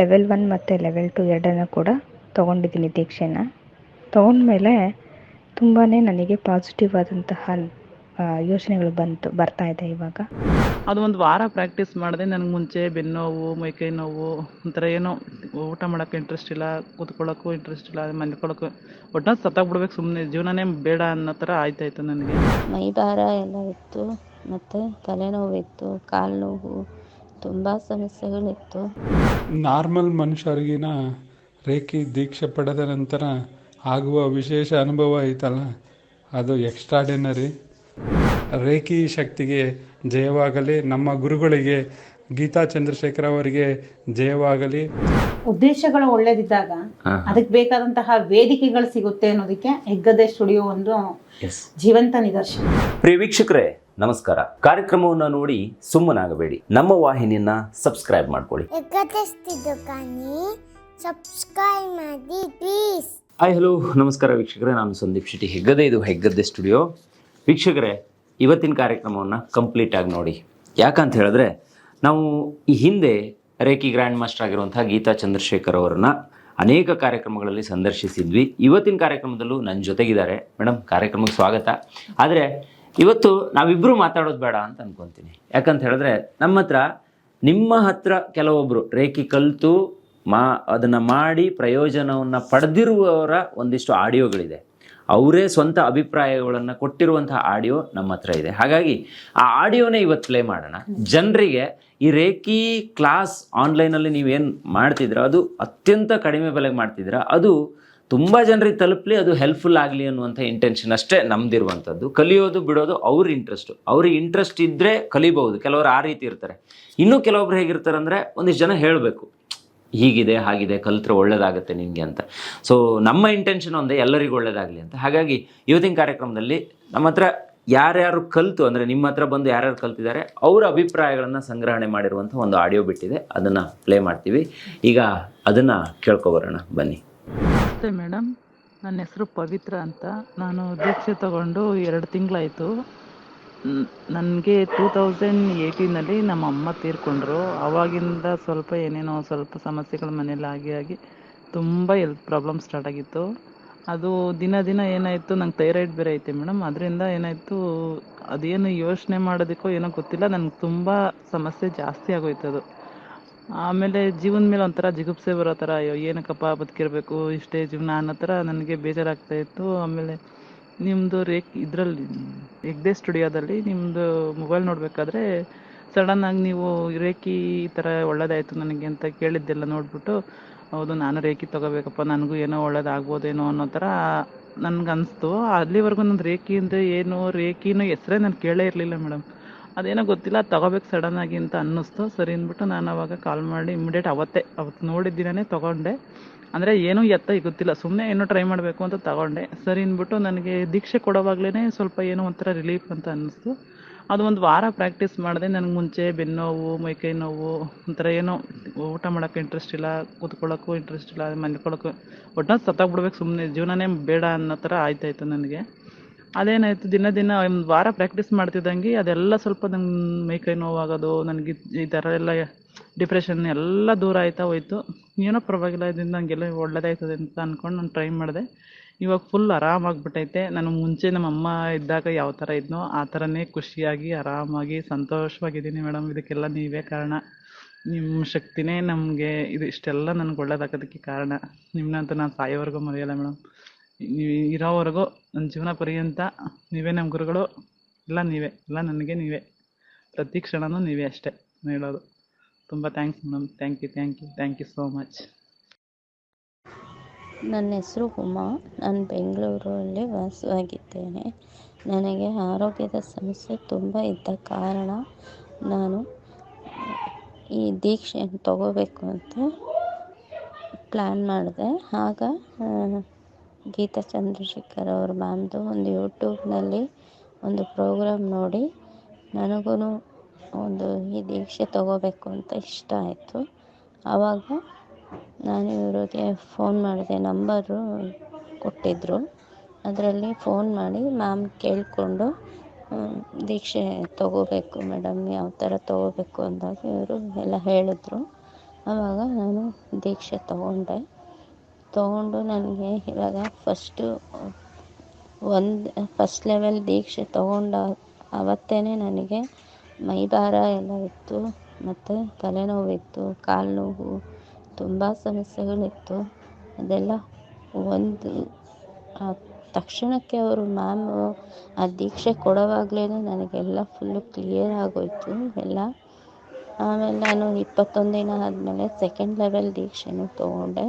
Level one ಮತ್ತು level two ಎರಡನ್ನು ಕೂಡ ತೊಗೊಂಡಿದ್ದೀನಿ ದೀಕ್ಷೆನ. ತೊಗೊಂಡ್ಮೇಲೆ ತುಂಬಾ ನನಗೆ ಪಾಸಿಟಿವ್ ಆದಂತಹ ಯೋಚನೆಗಳು ಬಂತು ಬರ್ತಾ ಇದೆ ಇವಾಗ. ಅದು ಒಂದು ವಾರ ಪ್ರಾಕ್ಟೀಸ್ ಮಾಡಿದೆ ನನಗೆ ಮುಂಚೆ ಬೆನ್ನೋವು ಮೈಕೈ ನೋವು ಒಂಥರ ಏನೋ ಊಟ ಮಾಡೋಕ್ಕೆ ಇಂಟ್ರೆಸ್ಟ್ ಇಲ್ಲ ಕೂತ್ಕೊಳ್ಳೋಕ್ಕೂ ಇಂಟ್ರೆಸ್ಟ್ ಇಲ್ಲ ಮಲ್ಕೊಳ್ಳೋಕ್ಕೂ. ಒಟ್ಟು ಸತ್ತಾಗ್ಬಿಡ್ಬೇಕು ಸುಮ್ಮನೆ ಜೀವನನೇ ಬೇಡ ಅನ್ನೋ ಥರ ಆಯ್ತಾಯಿತ್ತು ನನಗೆ. ಮೈ ಭಾರ ಎಲ್ಲ ಇತ್ತು ಮತ್ತು ತಲೆನೋವಿತ್ತು ಕಾಲು ನೋವು ತುಂಬ ಸಮಸ್ಯೆಗಳಿತ್ತು. ನಾರ್ಮಲ್ ಮನುಷ್ಯರಿಗಿನ ರೇಖಿ ದೀಕ್ಷೆ ಪಡೆದ ನಂತರ ಆಗುವ ವಿಶೇಷ ಅನುಭವ ಐತಲ್ಲ? ಅದು ಎಕ್ಸ್ಟ್ರಾಡಿನರಿ ರೇಖಿ ಶಕ್ತಿಗೆ ಜಯವಾಗಲಿ ನಮ್ಮ ಗುರುಗಳಿಗೆ ಗೀತಾ ಚಂದ್ರಶೇಖರ್ ಅವರಿಗೆ ಜಯವಾಗಲಿ. ಉದ್ದೇಶಗಳು ಒಳ್ಳೇದಿದ್ದಾಗ ಅದಕ್ಕೆ ಬೇಕಾದಂತಹ ವೇದಿಕೆಗಳು ಸಿಗುತ್ತೆ ಅನ್ನೋದಕ್ಕೆ ಹೆಗ್ಗದೆ ಸ್ಟುಡಿಯೋ ಒಂದು ಎಸ್ ಜೀವಂತ ನಿದರ್ಶನ. ಪ್ರಿಯ ವೀಕ್ಷಕರೇ ನಮಸ್ಕಾರ. ಕಾರ್ಯಕ್ರಮವನ್ನು ನೋಡಿ ಸುಮ್ಮನಾಗಬೇಡಿ. ನಮ್ಮ ವಾಹಿನಿಯನ್ನ ಸಬ್ಸ್ಕ್ರೈಬ್ ಮಾಡ್ಕೊಳ್ಳಿ. ಸಬ್ಸ್ಕ್ರೈಬ್ ಮಾಡಿ ಪ್ಲೀಸ್ ಹಾಯ್ ಹಲೋ ನಮಸ್ಕಾರ ವೀಕ್ಷಕರೇ ನಾನು ಸಂದೀಪ್ ಶೆಟ್ಟಿ ಹೆಗ್ಗದೆ. ಇದು ಹೆಗ್ಗದ್ದೆ ಸ್ಟುಡಿಯೋ ವೀಕ್ಷಕರೇ ಇವತ್ತಿನ ಕಾರ್ಯಕ್ರಮವನ್ನು ಕಂಪ್ಲೀಟ್ ಆಗಿ ನೋಡಿ. ಯಾಕಂತ ಹೇಳಿದ್ರೆ ನಾವು ಈ ಹಿಂದೆ ರೇಖಿ ಗ್ರ್ಯಾಂಡ್ ಮಾಸ್ಟರ್ ಆಗಿರುವಂತಹ ಗೀತಾ ಚಂದ್ರಶೇಖರ್ ಅವರನ್ನ ಅನೇಕ ಕಾರ್ಯಕ್ರಮಗಳಲ್ಲಿ ಸಂದರ್ಶಿಸಿದ್ವಿ. ಇವತ್ತಿನ ಕಾರ್ಯಕ್ರಮದಲ್ಲೂ ನನ್ನ ಜೊತೆಗಿದ್ದಾರೆ. ಮೇಡಮ್ ಕಾರ್ಯಕ್ರಮಕ್ಕೆ ಸ್ವಾಗತ. ಆದರೆ ಇವತ್ತು ನಾವಿಬ್ಬರು ಮಾತಾಡೋದು ಬೇಡ ಅಂತ ಅನ್ಕೊತೀನಿ. ಯಾಕಂತ ಹೇಳಿದ್ರೆ ನಮ್ಮ ಹತ್ರ, ನಿಮ್ಮ ಹತ್ರ ಕೆಲವೊಬ್ಬರು ರೇಖಿ ಕಲಿತು ಮಾ, ಅದನ್ನು ಮಾಡಿ ಪ್ರಯೋಜನವನ್ನು ಪಡೆದಿರುವವರ ಒಂದಿಷ್ಟು ಆಡಿಯೋಗಳಿದೆ. ಅವರೇ ಸ್ವಂತ ಅಭಿಪ್ರಾಯಗಳನ್ನು ಕೊಟ್ಟಿರುವಂತಹ ಆಡಿಯೋ ನಮ್ಮ ಹತ್ರ ಇದೆ. ಹಾಗಾಗಿ ಆ ಆಡಿಯೋನೇ ಇವತ್ತು ಪ್ಲೇ ಮಾಡೋಣ. ಜನರಿಗೆ ಈ ರೇಖಿ ಕ್ಲಾಸ್ ಆನ್ಲೈನಲ್ಲಿ ನೀವೇನು ಮಾಡ್ತಿದ್ದೀರಾ, ಅದು ಅತ್ಯಂತ ಕಡಿಮೆ ಬೆಲೆಗೆ ಮಾಡ್ತಿದ್ದೀರಾ, ಅದು ತುಂಬ ಜನರಿಗೆ ತಲುಪಲಿ ಅದು ಹೆಲ್ಪ್ಫುಲ್ ಆಗಲಿ ಅನ್ನುವಂಥ ಇಂಟೆನ್ಷನ್ ಅಷ್ಟೇ ನಮ್ದಿರುವಂಥದ್ದು. ಕಲಿಯೋದು, ಬಿಡೋದು ಅವ್ರ ಇಂಟ್ರೆಸ್ಟು ಅವ್ರಿಗೆ ಇಂಟ್ರೆಸ್ಟ್ ಇದ್ದರೆ ಕಲಿಬಹುದು. ಕೆಲವರು ಆ ರೀತಿ ಇರ್ತಾರೆ. ಇನ್ನೂ ಕೆಲವೊಬ್ರು ಹೇಗಿರ್ತಾರೆ ಅಂದರೆ ಒಂದಿಷ್ಟು ಜನ ಹೇಳಬೇಕು, ಹೀಗಿದೆ, ಹಾಗಿದೆ, ಕಲಿತ್ರೆ ಒಳ್ಳೇದಾಗುತ್ತೆ ನಿಮಗೆ ಅಂತ. ಸೊ ನಮ್ಮ ಇಂಟೆನ್ಷನ್ ಒಂದೇ, ಎಲ್ಲರಿಗೂ ಒಳ್ಳೇದಾಗಲಿ ಅಂತ. ಹಾಗಾಗಿ ಇವತ್ತಿನ ಕಾರ್ಯಕ್ರಮದಲ್ಲಿ ನಮ್ಮ ಹತ್ರ ಯಾರ್ಯಾರು ಕಲ್ತು, ಅಂದರೆ ನಿಮ್ಮ ಹತ್ರ ಬಂದು ಯಾರ್ಯಾರು ಕಲ್ತಿದ್ದಾರೆ, ಅವರ ಅಭಿಪ್ರಾಯಗಳನ್ನು ಸಂಗ್ರಹಣೆ ಮಾಡಿರುವಂಥ ಒಂದು ಆಡಿಯೋ ಬಿಟ್ಟಿದೆ. ಅದನ್ನು ಪ್ಲೇ ಮಾಡ್ತೀವಿ. ಈಗ ಅದನ್ನು ಕೇಳ್ಕೊಬರೋಣ ಬನ್ನಿ. ನಮಸ್ತೆ ಮೇಡಮ್. ನನ್ನ ಹೆಸರು ಪವಿತ್ರ ಅಂತ. ನಾನು ದೀಕ್ಷೆ ತಗೊಂಡು ಎರಡು ತಿಂಗಳಾಯಿತು. ನನಗೆ ಟೂ ತೌಸಂಡ್ ಏಯ್ಟೀನಲ್ಲಿ ನಮ್ಮ ಅಮ್ಮ ತೀರ್ಕೊಂಡ್ರು. ಆವಾಗಿಂದ ಸ್ವಲ್ಪ ಏನೇನೋ ಸ್ವಲ್ಪ ಸಮಸ್ಯೆಗಳು ಮನೇಲಿ ಆಗಿ ಆಗಿ ತುಂಬ ಎಲ್ತ್ ಪ್ರಾಬ್ಲಮ್ ಸ್ಟಾರ್ಟ್ ಆಗಿತ್ತು. ಅದು ದಿನ ದಿನ ಏನಾಯಿತು, ನಂಗೆ ಥೈರಾಯ್ಡ್ ಬೇರೆ ಐತೆ ಮೇಡಮ್. ಅದರಿಂದ ಏನಾಯಿತು, ಅದೇನು ಯೋಚನೆ ಮಾಡೋದಕ್ಕೋ ಏನೋ ಗೊತ್ತಿಲ್ಲ. ನನಗೆ ತುಂಬ ಸಮಸ್ಯೆ ಜಾಸ್ತಿ ಆಗೋಯ್ತು ಅದು ಆಮೇಲೆ ಜೀವನ ಮೇಲೆ ಒಂಥರ ಜಿಗುಪ್ಸೆ ಬರೋ ಥರ ಅಯ್ಯೋ, ಏನಕ್ಕಪ್ಪ ಬದುಕಿರಬೇಕು, ಇಷ್ಟೇ ಜೀವನ ಅನ್ನೋ ಥರ ನನಗೆ ಬೇಜಾರಾಗ್ತಾ ಇತ್ತು. ಆಮೇಲೆ ನಿಮ್ಮದು ರೇಕ್ ಇದರಲ್ಲಿ ಹೆಗ್ಡೆ ಸ್ಟುಡಿಯೋದಲ್ಲಿ ನಿಮ್ಮದು ಮೊಬೈಲ್ ನೋಡಬೇಕಾದ್ರೆ ಸಡನ್ನಾಗಿ ನೀವು ರೇಖಿ ಈ ಥರ ಒಳ್ಳೇದಾಯಿತು ನನಗೆ ಅಂತ ಕೇಳಿದ್ದೆಲ್ಲ ನೋಡಿಬಿಟ್ಟು, ಹೌದು, ನಾನು ರೇಖಿ ತಗೋಬೇಕಪ್ಪ, ನನಗೂ ಏನೋ ಒಳ್ಳೇದಾಗ್ಬೋದೇನೋ ಅನ್ನೋ ಥರ ನನ್ಗೆ ಅನಿಸ್ತು ಅಲ್ಲಿವರೆಗೂ ನನ್ನ ರೇಖಿ ಅಂದರೆ ಏನು, ರೇಖಿನೂ ಹೆಸರೇ ನಾನು ಕೇಳೇ ಇರಲಿಲ್ಲ ಮೇಡಮ್. ಅದೇನೋ ಗೊತ್ತಿಲ್ಲ ತಗೋಬೇಕು ಆಗಿ ಅಂತ ಅನ್ನಿಸ್ತು. ಸರಿ ಅಂದ್ಬಿಟ್ಟು ನಾನು ಅವಾಗ ಕಾಲ್ ಮಾಡಿ ಇಮಿಡಿಯೇಟ್ ಅವತ್ತೇ ಅವತ್ತು ನೋಡಿದ್ದೀನೇ ತಗೊಂಡೆ. ತೊಗೊಂಡೆ ಅಂದರೆ ಏನೂ ಎತ್ತ ಗೊತ್ತಿಲ್ಲ ಸುಮ್ಮನೆ ಏನೋ ಟ್ರೈ ಮಾಡಬೇಕು ಅಂತ ತಗೊಂಡೆ. ಸರಿ ಅಂದ್ಬಿಟ್ಟು ನನಗೆ ದೀಕ್ಷೆ ಕೊಡೋವಾಗ್ಲೇ ಸ್ವಲ್ಪ ಏನೋ ಒಂಥರ ರಿಲೀಫ್ ಅಂತ ಅನ್ನಿಸ್ತು. ಅದು ಒಂದು ವಾರ ಪ್ರಾಕ್ಟೀಸ್ ಮಾಡಿದೆ, ನನಗೆ ಮುಂಚೆ ಬೆನ್ನೋವು ಮೈಕೈ ನೋವು, ಒಂಥರ ಏನೋ ಊಟ ಮಾಡೋಕ್ಕೆ ಇಂಟ್ರೆಸ್ಟ್ ಇಲ್ಲ, ಕೂತ್ಕೊಳ್ಳೋಕ್ಕೂ ಇಂಟ್ರೆಸ್ಟ್ ಇಲ್ಲ, ಮಲ್ಕೊಳ್ಳೋಕ್ಕೂ. ಒಟ್ಟು ಸತ್ತೋಗ್ಬಿಡ್ಬೇಕು ಸುಮ್ಮನೆ ಜೀವನನೇ ಬೇಡ ಅನ್ನೋ ಥರ ಆಯ್ತಾಯಿತ್ತು ನನಗೆ. ಅದೇನಾಯಿತು? ದಿನ ದಿನ ಒಂದು ವಾರ ಪ್ರಾಕ್ಟೀಸ್ ಮಾಡ್ತಿದ್ದಂಗೆ ಅದೆಲ್ಲ ಸ್ವಲ್ಪ ನಂಗೆ ಮೈಕೈ ನೋವಾಗೋದು, ನನಗೆ ಈ ಥರ ಎಲ್ಲ ಡಿಪ್ರೆಷನ್ ಎಲ್ಲ ದೂರ ಆಯ್ತಾ ಹೋಯ್ತು. ಏನೋ ಪರವಾಗಿಲ್ಲ, ಇದರಿಂದ ನನಗೆಲ್ಲ ಒಳ್ಳೇದಾಯ್ತದೆ ಅಂತ ಅನ್ಕೊಂಡು ನಾನು ಟ್ರೈ ಮಾಡಿದೆ. ಇವಾಗ ಫುಲ್ ಆರಾಮಾಗ್ಬಿಟ್ಟೈತೆ. ನಾನು ಮುಂಚೆ ನಮ್ಮ ಅಮ್ಮ ಇದ್ದಾಗ ಯಾವ ಥರ ಇದ್ನೋ ಆ ಥರನೇ ಖುಷಿಯಾಗಿ, ಆರಾಮಾಗಿ, ಸಂತೋಷವಾಗಿದ್ದೀನಿ ಮೇಡಮ್. ಇದಕ್ಕೆಲ್ಲ ನೀವೇ ಕಾರಣ. ನಿಮ್ಮ ಶಕ್ತಿನೇ ನಮಗೆ ಇದು ಇಷ್ಟೆಲ್ಲ ನನಗೆ ಒಳ್ಳೇದಾಗೋದಕ್ಕೆ ಕಾರಣ. ನಿಮ್ಮನ್ನಂತೂ ನಾನು ಸಾಯೋವರೆಗೂ ಮರೆಯಲ್ಲ ಮೇಡಮ್. ನೀವು ಇರೋವರೆಗೂ ನನ್ನ ಜೀವನ ಪರ್ಯಂತ ನೀವೇ ನಮ್ಮ ಗುರುಗಳು. ಎಲ್ಲ ನೀವೇ, ಎಲ್ಲ ನನಗೆ ನೀವೇ. ಪ್ರತಿ ಕ್ಷಣನೂ ನೀವೇ ಅಷ್ಟೇ ಹೇಳೋದು. ತುಂಬ thanks madam thank you thank you thank you so much ನನ್ನ ಹೆಸರು ಉಮಾ. ನಾನು ಬೆಂಗಳೂರಲ್ಲಿ ವಾಸವಾಗಿದ್ದೇನೆ. ನನಗೆ ಆರೋಗ್ಯದ ಸಮಸ್ಯೆ ತುಂಬ ಇದ್ದ ಕಾರಣ ನಾನು ಈ ದೀಕ್ಷೆಯನ್ನು ತಗೋಬೇಕು ಅಂತ ಪ್ಲ್ಯಾನ್ ಮಾಡಿದೆ. ಆಗ ಗೀತಾ ಚಂದ್ರಶೇಖರ್ ಅವ್ರ ಮ್ಯಾಮ್ದು ಒಂದು ಯೂಟ್ಯೂಬ್ನಲ್ಲಿ ಒಂದು ಪ್ರೋಗ್ರಾಮ್ ನೋಡಿ ನನಗೂ ಒಂದು ಈ ದೀಕ್ಷೆ ತಗೋಬೇಕು ಅಂತ ಇಷ್ಟ ಆಯಿತು. ಆವಾಗ ನಾನು ಇವರಿಗೆ ಫೋನ್ ಮಾಡಿದೆ, ನಂಬರು ಕೊಟ್ಟಿದ್ದರು ಅದರಲ್ಲಿ ಫೋನ್ ಮಾಡಿ ಮ್ಯಾಮ್ ಕೇಳಿಕೊಂಡು ದೀಕ್ಷೆ ತಗೋಬೇಕು ಮೇಡಮ್, ಯಾವ ಥರ ತಗೋಬೇಕು ಅಂದಾಗ ಇವರು ಎಲ್ಲ ಹೇಳಿದ್ರು. ಆವಾಗ ನಾನು ದೀಕ್ಷೆ ತಗೊಂಡೆ. ತಗೊಂಡು ನನಗೆ ಇವಾಗ ಫಸ್ಟು ಒಂದು ಫಸ್ಟ್ ಲೆವೆಲ್ ದೀಕ್ಷೆ ತೊಗೊಂಡ ಆವತ್ತೇ ನನಗೆ ಮೈ ಭಾರ ಎಲ್ಲ ಇತ್ತು. ಮತ್ತು ತಲೆನೋವಿತ್ತು ಕಾಲು ನೋವು ತುಂಬ ಸಮಸ್ಯೆಗಳಿತ್ತು. ಅದೆಲ್ಲ ಒಂದು ತಕ್ಷಣಕ್ಕೆ ಅವರು ಮ್ಯಾಮು ಆ ದೀಕ್ಷೆ ಕೊಡೋವಾಗಲೇ ನನಗೆಲ್ಲ ಫುಲ್ಲು ಕ್ಲಿಯರ್ ಆಗೋಯಿತು ಎಲ್ಲ. ಆಮೇಲೆ ನಾನು ಇಪ್ಪತ್ತೊಂದು ದಿನ ಆದಮೇಲೆ ಸೆಕೆಂಡ್ ಲೆವೆಲ್ ದೀಕ್ಷೆನೂ ತೊಗೊಂಡೆ.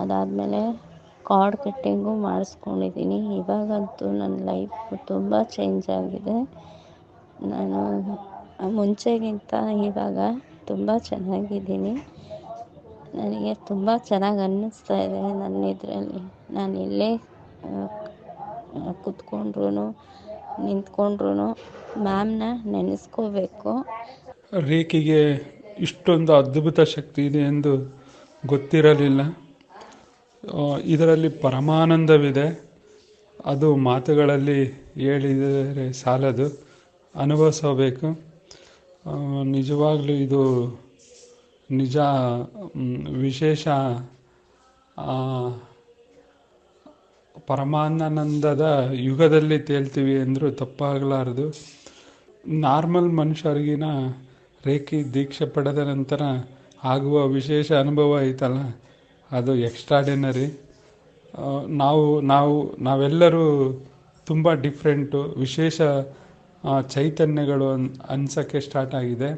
ಅದಾದಮೇಲೆ ಕಾರ್ಡ್ ಕಟ್ಟಿಂಗು ಮಾಡಿಸ್ಕೊಂಡಿದ್ದೀನಿ ಇವಾಗಂತೂ ನನ್ನ ಲೈಫ್ ತುಂಬ ಚೇಂಜ್ ಆಗಿದೆ. ನಾನು ಮುಂಚೆಗಿಂತ ಇವಾಗ ತುಂಬ ಚೆನ್ನಾಗಿದ್ದೀನಿ. ನನಗೆ ತುಂಬ ಚೆನ್ನಾಗಿ ಅನ್ನಿಸ್ತಾ ಇದೆ ನನ್ನ ಇದರಲ್ಲಿ ನಾನು ಇಲ್ಲೇ ಕುತ್ಕೊಂಡ್ರು ನಿಂತ್ಕೊಂಡ್ರು ಮ್ಯಾಮ್ನ ನೆನೆಸ್ಕೋಬೇಕು. ರೇಖಿಗೆ ಇಷ್ಟೊಂದು ಅದ್ಭುತ ಶಕ್ತಿ ಇದೆ ಎಂದು ಗೊತ್ತಿರಲಿಲ್ಲ. ಇದರಲ್ಲಿ ಪರಮಾನಂದವಿದೆ. ಅದು ಮಾತುಗಳಲ್ಲಿ ಹೇಳಿದರೆ ಸಾಲದು. ಅನುಭವಿಸಬೇಕು. ನಿಜವಾಗಲೂ ಇದು ನಿಜ ವಿಶೇಷ ಪರಮಾನಂದದ ಯುಗದಲ್ಲಿ ತೇಲ್ತೀವಿ ಅಂದರೂ ತಪ್ಪಾಗಲಾರದು. ನಾರ್ಮಲ್ ಮನುಷ್ಯರಿಗಿನ ರೇಖಿ ದೀಕ್ಷೆ ಪಡೆದ ನಂತರ ಆಗುವ ವಿಶೇಷ ಅನುಭವ ಐತಲ್ಲ? ಅದು ಎಕ್ಸ್ಟ್ರಾಡಿನರಿ ನಾವು ನಾವು, ನಾವೆಲ್ಲರೂ ತುಂಬ ಡಿಫ್ರೆಂಟು ವಿಶೇಷ ಚೈತನ್ಯಗಳು ಅನ್, ಅನ್ಸೋಕ್ಕೆ ಸ್ಟಾರ್ಟ್ ಆಗಿದೆ.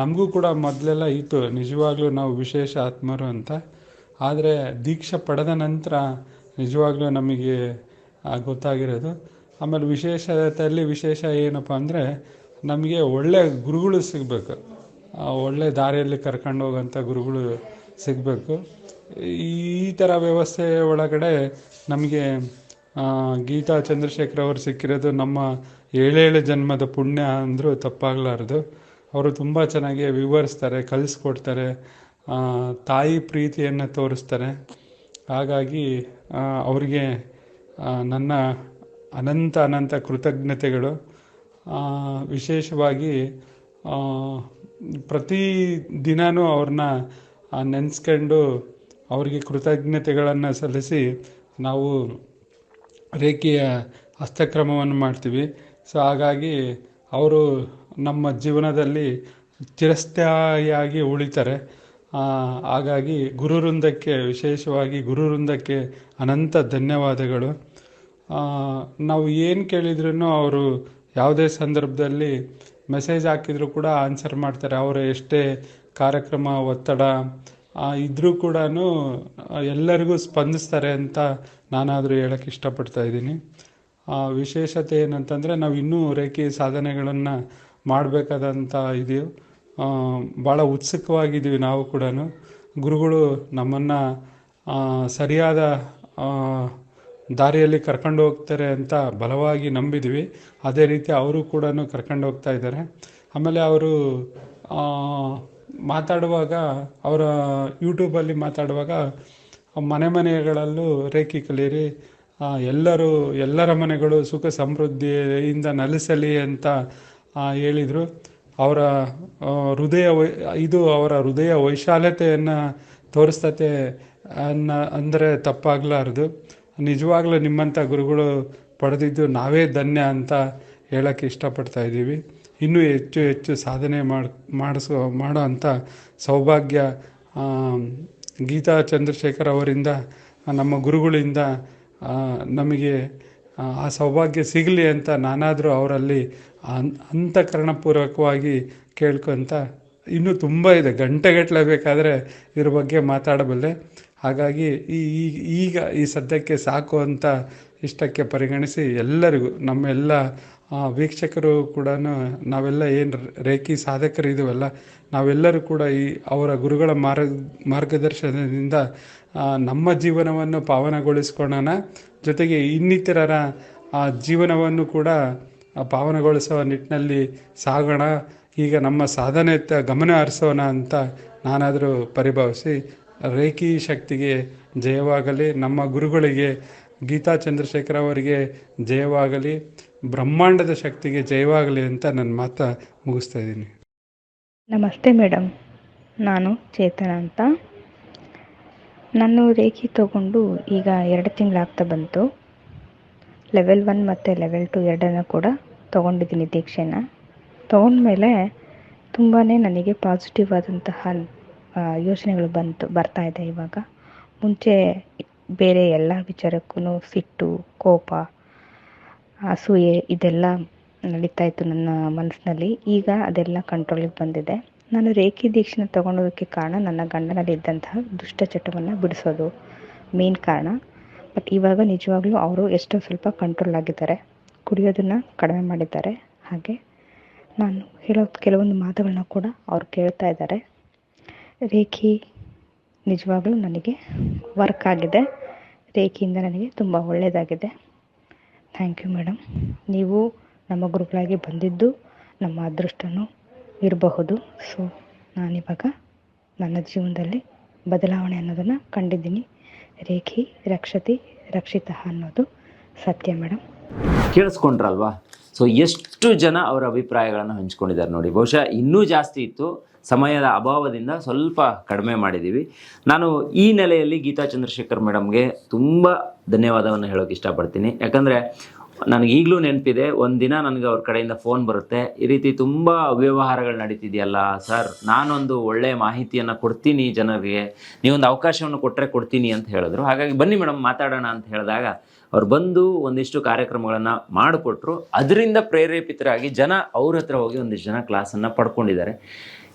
ನಮಗೂ ಕೂಡ ಮೊದಲೆಲ್ಲ ಇತ್ತು, ನಿಜವಾಗ್ಲೂ ನಾವು ವಿಶೇಷ ಆತ್ಮರು ಅಂತ. ಆದರೆ ದೀಕ್ಷೆ ಪಡೆದ ನಂತರ ನಿಜವಾಗ್ಲೂ ನಮಗೆ ಗೊತ್ತಾಗಿರೋದು. ಆಮೇಲೆ ವಿಶೇಷತೆಯಲ್ಲಿ ವಿಶೇಷ ಏನಪ್ಪ ಅಂದರೆ ನಮಗೆ ಒಳ್ಳೆ ಗುರುಗಳು ಸಿಗಬೇಕು. ಒಳ್ಳೆ ದಾರಿಯಲ್ಲಿ ಕರ್ಕೊಂಡು ಹೋಗೋಂಥ ಗುರುಗಳು ಸಿಗಬೇಕು. ಈ ಥರ ವ್ಯವಸ್ಥೆ ಒಳಗಡೆ ನಮಗೆ ಗೀತಾ ಚಂದ್ರಶೇಖರ್ ಅವರು ಸಿಕ್ಕಿರೋದು ನಮ್ಮ ಏಳೇಳು ಜನ್ಮದ ಪುಣ್ಯ ಅಂದರೂ ತಪ್ಪಾಗಲಾರದು. ಅವರು ತುಂಬ ಚೆನ್ನಾಗಿ ವಿವರಿಸ್ತಾರೆ, ಕಲಿಸ್ಕೊಡ್ತಾರೆ ತಾಯಿ ಪ್ರೀತಿಯನ್ನು ತೋರಿಸ್ತಾರೆ. ಹಾಗಾಗಿ ಅವರಿಗೆ ನನ್ನ ಅನಂತ ಅನಂತ ಕೃತಜ್ಞತೆಗಳು. ವಿಶೇಷವಾಗಿ ಪ್ರತಿ ದಿನವೂ ಅವ್ರನ್ನ ನೆನೆಸ್ಕೊಂಡು ಅವರಿಗೆ ಕೃತಜ್ಞತೆಗಳನ್ನು ಸಲ್ಲಿಸಿ ನಾವು ರೇಖೆಯ ಹಸ್ತಕ್ರಮವನ್ನು ಮಾಡ್ತೀವಿ. ಸೊ ಹಾಗಾಗಿ ಅವರು ನಮ್ಮ ಜೀವನದಲ್ಲಿ ಚಿರಸ್ಥಾಯಿಯಾಗಿ ಉಳಿತಾರೆ. ಹಾಗಾಗಿ ಗುರುವೃಂದಕ್ಕೆ, ವಿಶೇಷವಾಗಿ ಗುರುವೃಂದಕ್ಕೆ ಅನಂತ ಧನ್ಯವಾದಗಳು. ನಾವು ಏನು ಕೇಳಿದ್ರೂ ಅವರು ಯಾವುದೇ ಸಂದರ್ಭದಲ್ಲಿ ಮೆಸೇಜ್ ಹಾಕಿದರೂ ಕೂಡ ಆನ್ಸರ್ ಮಾಡ್ತಾರೆ. ಅವರು ಎಷ್ಟೇ ಕಾರ್ಯಕ್ರಮ, ಒತ್ತಡ ಇದ್ರೂ ಕೂಡ ಎಲ್ಲರಿಗೂ ಸ್ಪಂದಿಸ್ತಾರೆ ಅಂತ ನಾನಾದರೂ ಹೇಳಕ್ಕೆ ಇಷ್ಟಪಡ್ತಾ ಇದ್ದೀನಿ. ವಿಶೇಷತೆ ಏನಂತಂದರೆ, ನಾವು ಇನ್ನೂ ರೇಖೆ ಸಾಧನೆಗಳನ್ನು ಮಾಡಬೇಕಾದಂಥ ಇದೆಯೋ ಭಾಳ ಉತ್ಸುಕವಾಗಿದ್ದೀವಿ ನಾವು ಕೂಡ ಗುರುಗಳು ನಮ್ಮನ್ನು ಸರಿಯಾದ ದಾರಿಯಲ್ಲಿ ಕರ್ಕೊಂಡು ಹೋಗ್ತಾರೆ ಅಂತ ಬಲವಾಗಿ ನಂಬಿದ್ವಿ. ಅದೇ ರೀತಿ ಅವರು ಕೂಡ ಕರ್ಕೊಂಡು ಹೋಗ್ತಾ ಇದ್ದಾರೆ. ಆಮೇಲೆ ಅವರು ಮಾತಾಡುವಾಗ, ಅವರ ಯೂಟ್ಯೂಬಲ್ಲಿ ಮಾತಾಡುವಾಗ, ಮನೆ ಮನೆಗಳಲ್ಲೂ ರೇಖೆ ಕಲಿಯಿರಿ ಎಲ್ಲರೂ, ಎಲ್ಲರ ಮನೆಗಳು ಸುಖ ಸಮೃದ್ಧಿಯಿಂದ ನಲಿಸಲಿ ಅಂತ ಹೇಳಿದರು. ಅವರ ಹೃದಯ ವೈ, ಇದು ಅವರ ಹೃದಯ ವೈಶಾಲ್ಯತೆಯನ್ನು ತೋರಿಸ್ತತೆ ಅನ್ನ, ಅಂದರೆ ತಪ್ಪಾಗಲಾರ್ದು. ನಿಜವಾಗ್ಲೂ ನಿಮ್ಮಂಥ ಗುರುಗಳು ಪಡೆದಿದ್ದು ನಾವೇ ಧನ್ಯ ಅಂತ ಹೇಳೋಕ್ಕೆ ಇಷ್ಟಪಡ್ತಾ ಇದ್ದೀವಿ. ಇನ್ನೂ ಹೆಚ್ಚು ಹೆಚ್ಚು ಸಾಧನೆ ಮಾಡಿ ಮಾಡಿಸೋ ಮಾಡೋ ಅಂಥ ಸೌಭಾಗ್ಯ ಗೀತಾ ಚಂದ್ರಶೇಖರ್ ಅವರಿಂದ ನಮ್ಮ ಗುರುಗಳಿಂದ ನಮಗೆ ಆ, ಸೌಭಾಗ್ಯ ಸಿಗಲಿ ಅಂತ ನಾನಾದರೂ ಅವರಲ್ಲಿ ಅನ್ ಅಂತಃಕರಣಪೂರ್ವಕವಾಗಿ ಕೇಳ್ಕೊತ ಇನ್ನೂ ತುಂಬ ಇದೆ. ಗಂಟೆಗಟ್ಟಲೆ ಬೇಕಾದರೆ ಇದ್ರ ಬಗ್ಗೆ ಮಾತಾಡಬಲ್ಲೆ. ಹಾಗಾಗಿ ಈ ಈಗ ಈ ಸದ್ಯಕ್ಕೆ ಸಾಕು ಅಂತ ಇಷ್ಟಕ್ಕೆ ಪರಿಗಣಿಸಿ ಎಲ್ಲರಿಗೂ ನಮ್ಮೆಲ್ಲ ವೀಕ್ಷಕರು ಕೂಡ ನಾವೆಲ್ಲ ಏನು ರೇಖಿ ಸಾಧಕರು ಇದೀವಲ್ಲ ನಾವೆಲ್ಲರೂ ಕೂಡ ಈ ಅವರ ಗುರುಗಳ ಮಾರ್ಗ ಮಾರ್ಗದರ್ಶನದಿಂದ ನಮ್ಮ ಜೀವನವನ್ನು ಪಾವನಗೊಳಿಸ್ಕೊಳ್ಳೋಣ ಜೊತೆಗೆ ಇನ್ನಿತರರ ಆ, ಜೀವನವನ್ನು ಕೂಡ ಆ, ಪಾವನಗೊಳಿಸುವ ನಿಟ್ಟಿನಲ್ಲಿ ಸಾಗೋಣ. ಈಗ ನಮ್ಮ ಸಾಧನೆ ಗಮನ ಹರಿಸೋಣ ಅಂತ ನಾನಾದರೂ ಪರಿಭಾವಿಸಿ ರೇಖಿ ಶಕ್ತಿಗೆ ಜಯವಾಗಲಿ ನಮ್ಮ ಗುರುಗಳಿಗೆ ಗೀತಾ ಚಂದ್ರಶೇಖರ್ ಅವರಿಗೆ ಜಯವಾಗಲಿ. ಬ್ರಹ್ಮಾಂಡದ ಶಕ್ತಿಗೆ ಜಯವಾಗಲಿ ಅಂತ ನನ್ನ ಮಾತಾ ಮುಗಿಸ್ತಾ ಇದ್ದೀನಿ. ನಮಸ್ತೆ ಮೇಡಮ್ ನಾನು ಚೇತನ ಅಂತ. ನಾನು ರೇಖಿ ತಗೊಂಡು ಈಗ ಎರಡು ತಿಂಗಳಾಗ್ತಾ ಬಂತು. ಲೆವೆಲ್ ಒನ್ ಮತ್ತು ಲೆವೆಲ್ ಟು ಎರಡನ್ನು ಕೂಡ ತೊಗೊಂಡಿದ್ದೀನಿ ದೀಕ್ಷೆನ. ತೊಗೊಂಡ್ಮೇಲೆ ತುಂಬಾ ನನಗೆ ಪಾಸಿಟಿವ್ ಆದಂತಹ ಯೋಚನೆಗಳು ಬಂತು, ಬರ್ತಾ ಇದೆ ಇವಾಗ. ಮುಂಚೆ ಬೇರೆ ಎಲ್ಲ ವಿಚಾರಕ್ಕೂ ಸಿಟ್ಟು, ಕೋಪ ಅಸೂಯೆ ಇದೆಲ್ಲ ನಡೀತಾ ಇತ್ತು ನನ್ನ ಮನಸ್ಸಿನಲ್ಲಿ. ಈಗ ಅದೆಲ್ಲ ಕಂಟ್ರೋಲಿಗೆ ಬಂದಿದೆ. ನಾನು ರೇಖಿ ದೀಕ್ಷೆನ ತಗೊಳೋದಕ್ಕೆ ಕಾರಣ ನನ್ನ ಗಂಡನಲ್ಲಿ ಇದ್ದಂತಹ ದುಷ್ಟಚಟವನ್ನು ಬಿಡಿಸೋದು ಮೇನ್ ಕಾರಣ. ಬಟ್ ಇವಾಗ ನಿಜವಾಗ್ಲೂ ಅವರು ಎಷ್ಟೋ ಸ್ವಲ್ಪ ಕಂಟ್ರೋಲ್ ಆಗಿದ್ದಾರೆ. ಕುಡಿಯೋದನ್ನು ಕಡಿಮೆ ಮಾಡಿದ್ದಾರೆ. ಹಾಗೆ ನಾನು ಹೇಳೋ ಕೆಲವೊಂದು ಮಾತುಗಳನ್ನ ಕೂಡ ಅವ್ರು ಕೇಳ್ತಾ ಇದ್ದಾರೆ. ರೇಖಿ ನಿಜವಾಗ್ಲೂ ನನಗೆ ವರ್ಕ್ ಆಗಿದೆ. ರೇಖಿಯಿಂದ ನನಗೆ ತುಂಬ ಒಳ್ಳೆಯದಾಗಿದೆ ಥ್ಯಾಂಕ್ ಯು ಮೇಡಮ್ ನೀವು ನಮ್ಮ ಗುರುಗಳಾಗಿ ಬಂದಿದ್ದು ನಮ್ಮ ಅದೃಷ್ಟನೂ ಇರಬಹುದು. ಸೊ ನಾನಿವಾಗ ನನ್ನ ಜೀವನದಲ್ಲಿ ಬದಲಾವಣೆ ಅನ್ನೋದನ್ನು ಕಂಡಿದ್ದೀನಿ. ರೇಖಿ, ರಕ್ಷತಿ, ರಕ್ಷಿತ ಅನ್ನೋದು ಸತ್ಯ ಮೇಡಮ್ ಕೇಳಿಸ್ಕೊಂಡ್ರಲ್ವಾ? ಸೊ ಎಷ್ಟು ಜನ ಅವರ ಅಭಿಪ್ರಾಯಗಳನ್ನು ಹಂಚ್ಕೊಂಡಿದ್ದಾರೆ ನೋಡಿ. ಬಹುಶಃ ಇನ್ನೂ ಜಾಸ್ತಿ ಇತ್ತು. ಸಮಯದ ಅಭಾವದಿಂದ ಸ್ವಲ್ಪ ಕಡಿಮೆ ಮಾಡಿದ್ದೀವಿ. ನಾನು ಈ ನೆಲೆಯಲ್ಲಿ ಗೀತಾ ಚಂದ್ರಶೇಖರ್ ಮೇಡಮ್ಗೆ ತುಂಬ ಧನ್ಯವಾದವನ್ನು ಹೇಳೋಕೆ ಇಷ್ಟಪಡ್ತೀನಿ. ಯಾಕಂದರೆ ನನಗೆ ಈಗಲೂ ನೆನಪಿದೆ ದಿನ ನನಗೆ ಅವ್ರ ಕಡೆಯಿಂದ ಫೋನ್ ಬರುತ್ತೆ. ಈ ರೀತಿ ತುಂಬ ಅವ್ಯವಹಾರಗಳು ನಡೀತಿದೆಯಲ್ಲ, ಸರ್, ನಾನೊಂದು ಒಳ್ಳೆಯ ಮಾಹಿತಿಯನ್ನು ಕೊಡ್ತೀನಿ ಜನರಿಗೆ. ನೀವೊಂದು ಅವಕಾಶವನ್ನು ಕೊಟ್ಟರೆ ಕೊಡ್ತೀನಿ ಅಂತ ಹೇಳಿದ್ರು. ಹಾಗಾಗಿ ಬನ್ನಿ ಮೇಡಮ್, ಮಾತಾಡೋಣ ಅಂತ ಹೇಳಿದಾಗ ಅವ್ರು ಬಂದು ಒಂದಿಷ್ಟು ಕಾರ್ಯಕ್ರಮಗಳನ್ನು ಮಾಡಿಕೊಟ್ರು. ಅದರಿಂದ ಪ್ರೇರೇಪಿತರಾಗಿ ಜನ ಅವ್ರ ಹತ್ರ ಹೋಗಿ ಒಂದಿಷ್ಟು ಜನ ಕ್ಲಾಸನ್ನು ಪಡ್ಕೊಂಡಿದ್ದಾರೆ.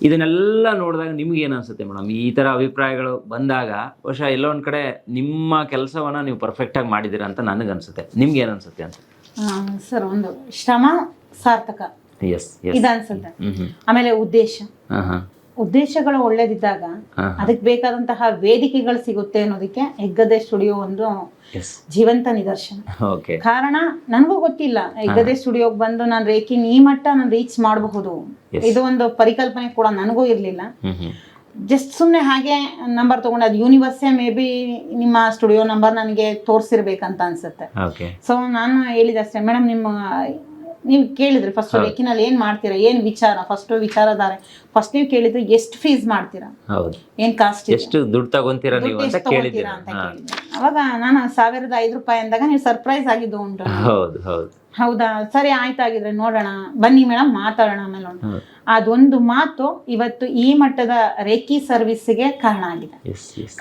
ಇದನ್ನೆಲ್ಲ ನೋಡಿದಾಗ ನಿಮ್ಗೆ ಏನು ಅನ್ಸುತ್ತೆ ಮೇಡಮ್? ಈ ಥರ ಅಭಿಪ್ರಾಯಗಳು ಬಂದಾಗ ಬಹುಶಃ ಎಲ್ಲೋ ಒಂದು ಕಡೆ ನಿಮ್ಮ ಕೆಲಸವನ್ನು ನೀವು ಪರ್ಫೆಕ್ಟಾಗಿ ಮಾಡಿದ್ದೀರಾ ಅಂತ ನನಗನ್ಸುತ್ತೆ ನಿಮ್ಗೆ ಏನು ಅನ್ಸುತ್ತೆ ಅಂತ? ಸರ್ ಒಂದು ಶ್ರಮ ಸಾರ್ಥಕ. ಎಸ್ ಹ್ಞೂ ಹ್ಞೂ ಆಮೇಲೆ ಉದ್ದೇಶ. ಉದ್ದೇಶಗಳು ಒಳ್ಳೇದಿದ್ದಾಗ ಅದಕ್ಕೆ ಬೇಕಾದಂತಹ ವೇದಿಕೆಗಳು ಸಿಗುತ್ತೆ ಅನ್ನೋದಕ್ಕೆ ಹೆಗ್ಗದೆ ಸ್ಟುಡಿಯೋ ಒಂದು ಜೀವಂತ ನಿದರ್ಶನ. ಕಾರಣ ನನಗೂ ಗೊತ್ತಿಲ್ಲ. ಹೆಗ್ಗದೆ ಸ್ಟುಡಿಯೋಗೆ ಬಂದು ನಾನು ರೇಕಿಂಗ್ ಈ ಮಟ್ಟ ನಾನು ರೀಚ್ ಮಾಡಬಹುದು. ಇದು ಒಂದು ಪರಿಕಲ್ಪನೆ ಕೂಡ ನನಗೂ ಇರಲಿಲ್ಲ. ಜಸ್ಟ್ ಸುಮ್ಮನೆ ಹಾಗೆ ನಂಬರ್ ತಗೊಂಡು ಅದು ಯೂನಿವರ್ಸೇ ಮೇ ಬಿ ನಿಮ್ಮ ಸ್ಟುಡಿಯೋ ನಂಬರ್ ನನಗೆ ತೋರಿಸಿರ್ಬೇಕಂತ ಅನ್ಸುತ್ತೆ. ಸೊ ನಾನು ಹೇಳಿದೆ ಅಷ್ಟೇ ಮೇಡಮ್ ನಿಮ್ಮ ನೀವು ಕೇಳಿದ್ರೆ ಫಸ್ಟ್ ರೇಖಿನಲ್ಲಿ ಏನ್ ಮಾಡ್ತೀರಾ? ಏನ್ ವಿಚಾರ? ಫಸ್ಟ್ ವಿಚಾರಧಾರೆ. ಫಸ್ಟ್ ನೀವು ಕೇಳಿದ್ರೆ ಎಷ್ಟು ಫೀಸ್ ಮಾಡ್ತೀರಾ? ಹೌದು. ಏನು ಕಾಸ್ಟ್ ಎಷ್ಟು ದುಡ್ಡು ತಗೊಂತೀರಾ ನೀವು ಅಂತ ಕೇಳಿದ್ರಿ ಕೇಳಿದ್ದೀರಾ ಅಂತ ಅವಾಗ ನಾನು ಸಾವಿರದ ಐದು ರೂಪಾಯಿ ಅಂದಾಗ ನೀವು ಸರ್ಪ್ರೈಸ್ ಆಗಿದ್ದು ಉಂಟು. ಹೌದು ಹೌದು. ಹೌದಾ? ಸರಿ ಆಯ್ತಾಗಿದ್ರೆ ನೋಡೋಣ. ಬನ್ನಿ ಮೇಡಮ್ ಮಾತಾಡೋಣ ಆಮೇಲೆ ಉಂಟು ಅದೊಂದು ಮಾತು ಇವತ್ತು ಈ ಮಟ್ಟದ ರೇಖಿ ಸರ್ವಿಸ್ಗೆ ಕಾರಣ ಆಗಿದೆ.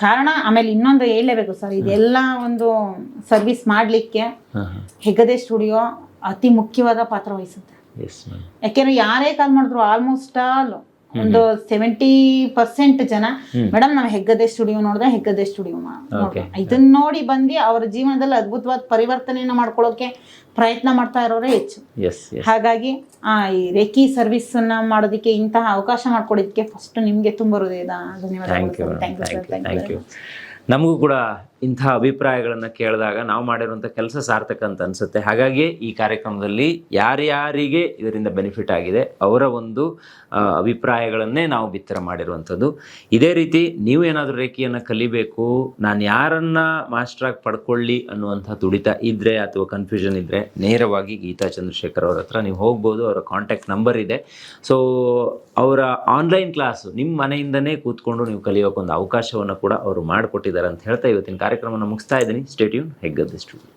ಕಾರಣ ಆಮೇಲೆ ಇನ್ನೊಂದು ಹೇಳಲೇಬೇಕು ಸರ್ ಇದೆಲ್ಲ ಒಂದು ಸರ್ವಿಸ್ ಮಾಡಲಿಕ್ಕೆ ಹೆಗದೆ ಸ್ಟುಡಿಯೋ ಅತಿ ಮುಖ್ಯವಾದ ಪಾತ್ರ ವಹಿಸುತ್ತೆ. ಯಾಕೆಂದ್ರೆ ಯಾರೇ ಕಾಲ್ ಮಾಡಿದ್ರು ಆಲ್ಮೋಸ್ಟ್ ಆಲ್ ಒಂದು ಸೆವೆಂಟಿ ಪರ್ಸೆಂಟ್ ಜನ ಮೇಡಮ್ ನಾವು ಹೆಗ್ಗದೆ ಸ್ಟುಡಿಯೋ ನೋಡಿದ್ರೆ ಹೆಗ್ಗದೆ ಸ್ಟುಡಿಯೋ. ಇದನ್ನ ನೋಡಿ ಬಂದು ಅವರ ಜೀವನದಲ್ಲಿ ಅದ್ಭುತವಾದ ಪರಿವರ್ತನೆಯನ್ನ ಮಾಡ್ಕೊಳ್ಳೋಕೆ ಪ್ರಯತ್ನ ಮಾಡ್ತಾ ಇರೋರೇ ಹೆಚ್ಚು. ಹಾಗಾಗಿ ಆ ಈ ರೇಖಿ ಸರ್ವಿಸ್ ಅನ್ನ ಮಾಡೋದಕ್ಕೆ ಇಂತಹ ಅವಕಾಶ ಮಾಡ್ಕೊಡೋದಕ್ಕೆ ಫಸ್ಟ್ ನಿಮ್ಗೆ ತುಂಬ ಹೃದಯದ ಧನ್ಯವಾದಗಳು ಯು ನಮಗೂ ಕೂಡ ಇಂಥ ಅಭಿಪ್ರಾಯಗಳನ್ನು ಕೇಳಿದಾಗ ನಾವು ಮಾಡಿರುವಂಥ ಕೆಲಸ ಸಾರ್ಥಕ ಅಂತ ಅನಿಸುತ್ತೆ. ಹಾಗಾಗಿ ಈ ಕಾರ್ಯಕ್ರಮದಲ್ಲಿ ಯಾರ್ಯಾರಿಗೆ ಇದರಿಂದ ಬೆನಿಫಿಟ್ ಆಗಿದೆ, ಅವರ ಒಂದು ಅಭಿಪ್ರಾಯಗಳನ್ನೇ ನಾವು ಬಿತ್ತರ ಮಾಡಿರುವಂಥದ್ದು. ಇದೇ ರೀತಿ ನೀವು ಏನಾದರೂ ರೇಖೆಯನ್ನು ಕಲಿಬೇಕು, ನಾನು ಯಾರನ್ನು ಮಾಸ್ಟ್ರಾಗಿ ಪಡ್ಕೊಳ್ಳಿ ಅನ್ನುವಂಥ ತುಡಿತ ಇದ್ದರೆ ಅಥವಾ ಕನ್ಫ್ಯೂಷನ್ ಇದ್ದರೆ ನೇರವಾಗಿ ಗೀತಾ ಚಂದ್ರಶೇಖರ್ ಅವರ ಹತ್ರ ನೀವು ಹೋಗ್ಬೋದು, ಅವರ ಕಾಂಟ್ಯಾಕ್ಟ್ ನಂಬರ್ ಇದೆ. ಸೊ ಅವರ ಆನ್ಲೈನ್ ಕ್ಲಾಸು ನಿಮ್ಮ ಮನೆಯಿಂದನೇ ಕೂತ್ಕೊಂಡು ನೀವು ಕಲಿಯೋಕೆ ಒಂದು ಅವಕಾಶವನ್ನು ಕೂಡ ಅವರು ಮಾಡಿಕೊಟ್ಟಿದ್ದಾರೆ ಅಂತ ಹೇಳ್ತಾ ಇವತ್ತಿನ ಕಾರ್ಯಕ್ರಮನ ಮುಗಿಸ್ತಾ ಇದ್ದೀನಿ. ಸ್ಟೇಟ್ಯೂನ್ ಹೆಗ್ಗದ್ದಿಷ್ಟು